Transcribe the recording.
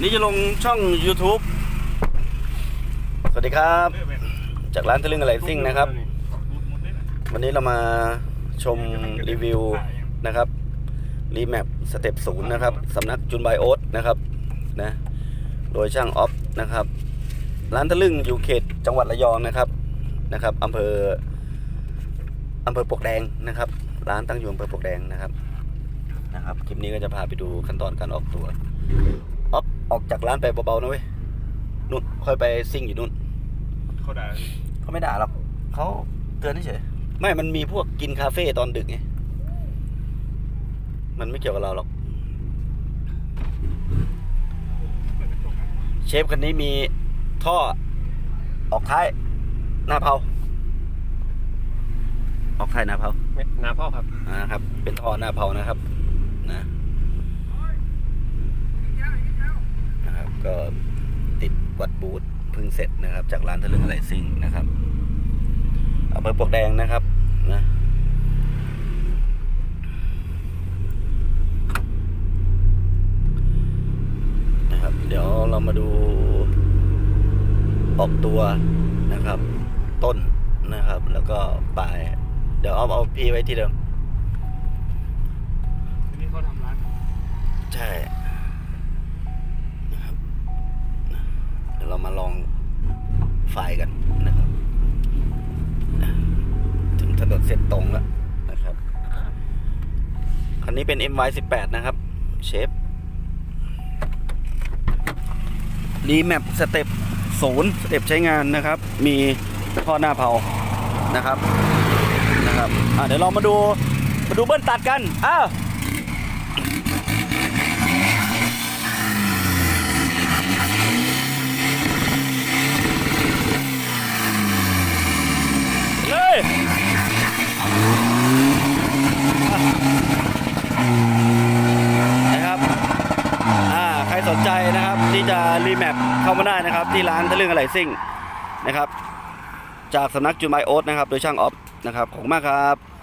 นี่จะลงช่อง YouTube สวัสดีครับ จากร้านทะลึ่งอะไรซิ่งนะครับ วันนี้เรามาชมรีวิวนะครับรีแมปสเต็ปศูนย์นะครับสำนักจุนไบโอสนะครับนะโดยช่างออฟนะครับ ร้านทะลึ่งอยู่เขตจังหวัดระยองนะครับนะครับอำเภออำเภอปกแดงนะครับ ร้านตั้งอยู่อำเภอปกแดงนะครับนะครับ คลิปนี้ก็จะพาไปดูขั้นตอนการออกตัว ออฟออกจากร้านไปเบาๆนะเว้ยนู่นค่อยไปซิ่งอยู่นู่นเขาด่าเขาไม่ด่าหรอกเขาเตือนเฉยๆไม่มันมีพวกกินคาเฟ่ตอนดึกไงมันไม่เกี่ยวกับเราหรอก เชฟคันนี้มีท่อออกท้าย หน้าเผาออกท้ายหน้าเผานาพ่อครับนะครับ เป็นท่อหน้าเผานะครับ นะนะครับ ก็ติดวัดบูธเพึ่งเสร็จนะครับ จากร้านทะลึ่งอะไรซิ่งนะครับอำเภอปลวกแดงนะครับนะนะครับ เดี๋ยวเรามาดูออกตัวนะครับ ต้นนะครับ แล้วก็ปลาย เดี๋ยวเอาเอาพี่ไว้ที่เดิม เรามาลองไฟล์กันนะครับ ถึงถนนเส้นตรงแล้วนะครับ คันนี้เป็น MY18 นะครับ เชฟรีแมปสเต็ปศูนย์สเต็ปใช้งานนะครับ มีท่อหน้าเผานะครับนะครับเดี๋ยวเรามาดูมาดูเบิ้ลตัดกันอ้าว เลยนะครับ อ่า ใครสนใจนะครับ ที่จะ รีแมปเข้ามาได้นะครับ ที่ร้านทะลึ่งอะไรซิ่งนะครับ จากสำนักจูไมโอ๊ตนะครับ โดยช่างออฟนะครับขอบคุณมากครับ